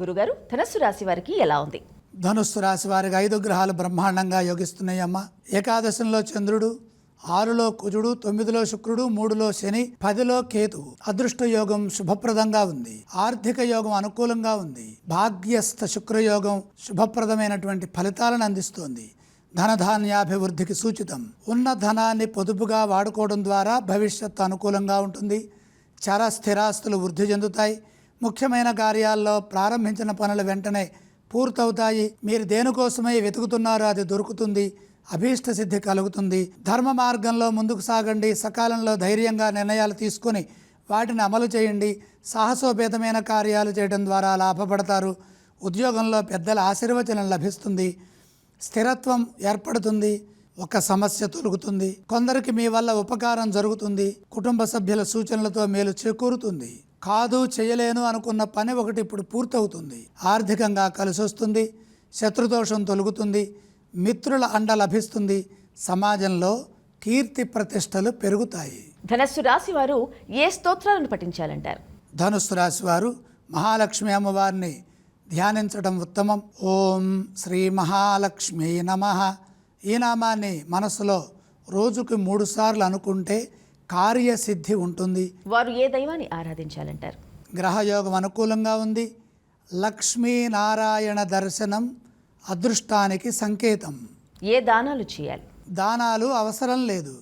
గురుగారు ధనస్సు రాశి వారికి ఎలా ఉంది? ధనుస్సు రాశి వారికి ఐదు గ్రహాలు బ్రహ్మాండంగా యోగిస్తున్నాయమ్మ. ఏకాదశంలో చంద్రుడు ఆరులో కుజుడు తొమ్మిదిలో శుక్రుడు మూడులో శని పదిలో కేతువు అదృష్ట యోగం శుభప్రదంగా ఉంది. ఆర్థిక యోగం అనుకూలంగా ఉంది. భాగ్యస్థ శుక్రయోగం శుభప్రదమైనటువంటి ఫలితాలను అందిస్తోంది. ధనధాన్యాభివృద్ధికి సూచితం. ఉన్న ధనాన్ని పొదుపుగా వాడుకోవడం ద్వారా భవిష్యత్తు అనుకూలంగా ఉంటుంది. చర స్థిరాస్తులు వృద్ధి చెందుతాయి. ముఖ్యమైన కార్యాల్లో ప్రారంభించిన పనులు వెంటనే పూర్తవుతాయి. మీరు దేనికోసమై వెతుకుతున్నారో అది దొరుకుతుంది. అభీష్ట సిద్ధి కలుగుతుంది. ధర్మ మార్గంలో ముందుకు సాగండి. సకాలంలో ధైర్యంగా నిర్ణయాలు తీసుకొని వాటిని అమలు చేయండి. సాహసోపేతమైన కార్యాలు చేయడం ద్వారా లాభపడతారు. ఉద్యోగంలో పెద్దల ఆశీర్వచనం లభిస్తుంది. స్థిరత్వం ఏర్పడుతుంది. ఒక సమస్య తొలుగుతుంది. కొందరికి మీ వల్ల ఉపకారం జరుగుతుంది. కుటుంబ సభ్యుల సూచనలతో మేలు చేకూరుతుంది. కాదు చేయలేను అనుకున్న పని ఒకటి ఇప్పుడు పూర్తవుతుంది. ఆర్థికంగా కలిసి వస్తుంది శత్రుదోషం తొలుగుతుంది మిత్రుల అండ లభిస్తుంది సమాజంలో కీర్తి ప్రతిష్టలు పెరుగుతాయి. ధనస్సు రాశి వారు ఏ స్తోత్రాలను పఠించాలంటారు? ధనుస్సు రాశి వారు మహాలక్ష్మి అమ్మవారిని ధ్యానించడం ఉత్తమం. ఓం శ్రీ మహాలక్ష్మి నమ. ఈ నామాన్ని మనసులో రోజుకి మూడు సార్లు అనుకుంటే కార్యసిద్ధి ఉంటుంది. వారు ఏ దైవాన్ని ఆరాధించాలంటారు? గ్రహయోగం అనుకూలంగా ఉంది. లక్ష్మీనారాయణ దర్శనం అదృష్టానికి సంకేతం. ఏ దానాలు చేయాలి? దానాలు అవసరం లేదు.